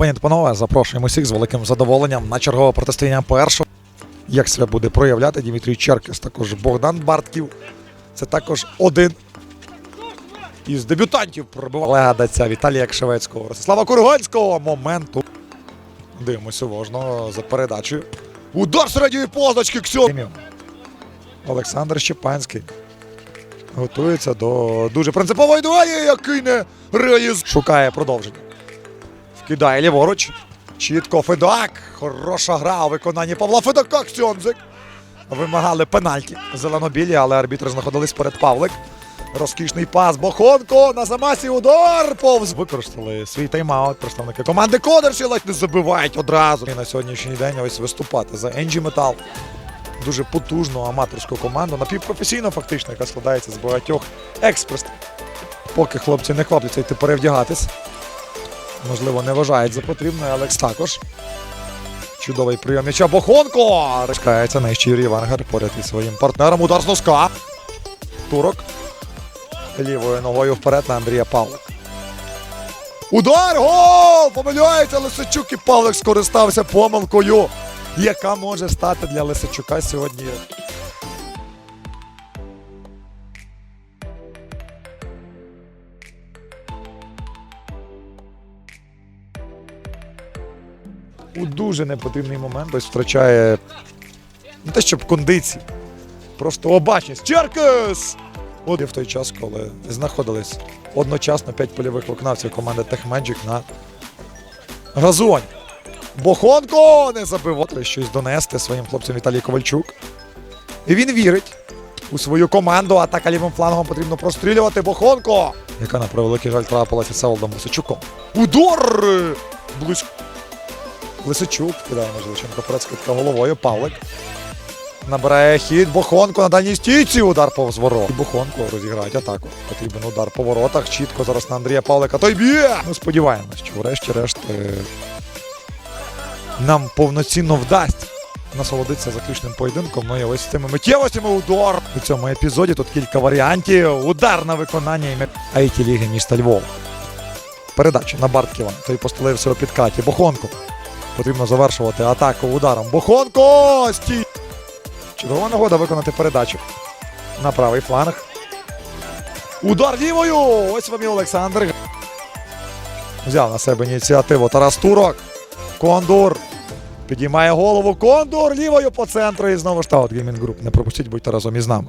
Пані та панове, запрошуємо всіх з великим задоволенням на чергове протистояння першого. Як себе буде проявляти Дмитрій Черкес, також Богдан Бартків. Це також один із дебютантів пробивав Олега Даця, Віталія Кшевецького, Ростислава Курганського. Моменту. Дивимося уважно за передачею. Удар середньої позначки Ксьон. Олександр Щепанський. Готується до дуже принципової дуелі, який не реалізує. Шукає продовження. Вкидає ліворуч. Чітко Федак. Хороша гра у виконанні Павла Федака. Ксьонзик. Вимагали пенальті зеленобілі, але арбітри знаходились перед Павлик. Розкішний пас. Бохонко на замасі удар. Повз. Використали свій тайм-аут. Представники команди Кодерші ледь не забивають одразу. І на сьогоднішній день ось виступати за Енджі Метал. Дуже потужну аматорську команду, напівпрофесійну фактично, яка складається з багатьох експрес. Поки хлопці не хвапляться йти перевдягатись. Можливо, не вважають за потрібне, Алекс також. Чудовий прийом м'яча Бохонко! Рискається нижче Юрій Венгер поряд із своїм партнером. Удар з носка. Турок. Лівою ногою вперед на Андрія Павлик. Удар! Гол! Помиляється Лисичук і Павлик скористався помилкою, яка може стати для Лисичука сьогодні. У дуже непотрібний момент ось втрачає не те, щоб кондиції, просто обачність. Черкес! От і в той час, коли знаходились одночасно п'ять польових виконавців команди Техмеджик на газоні. Бохонко не забив щось донести своїм хлопцям Віталій Ковальчук. І він вірить у свою команду. Атака лівим флангом потрібно прострілювати. Бохонко, яка на превеликий жаль трапилася Севолодом Лисичуком. Удар! Близько. Лисичук кидає Межличенко перед скидка головою. Павлик. Набирає хід. Бохонко на дальній стійці. Удар повз ворот. І розіграють атаку. Потрібен удар по воротах. Чітко зараз на Андрія Павлика. Той б'є! Ми сподіваємось, що врешті-решт е, нам повноцінно вдасться насолодитися заключним поєдинком. Ну і ось цими миттєвостями удар. У цьому епізоді тут кілька варіантів. Удар на виконання it ліги міста Львова. Передача на Бартківа. Той постелився у підкаті. Бохонко. Потрібно завершувати атаку ударом. Бохонко! Стій! Чудова нагода виконати передачу на правий фланг. Удар лівою! Ось вам і Олександр. Взяв на себе ініціативу Тарас Турок. Кондур. Підіймає голову. Кондур лівою по центру. І знову ж та от Геймінг Груп. Не пропустіть, будьте разом із нами.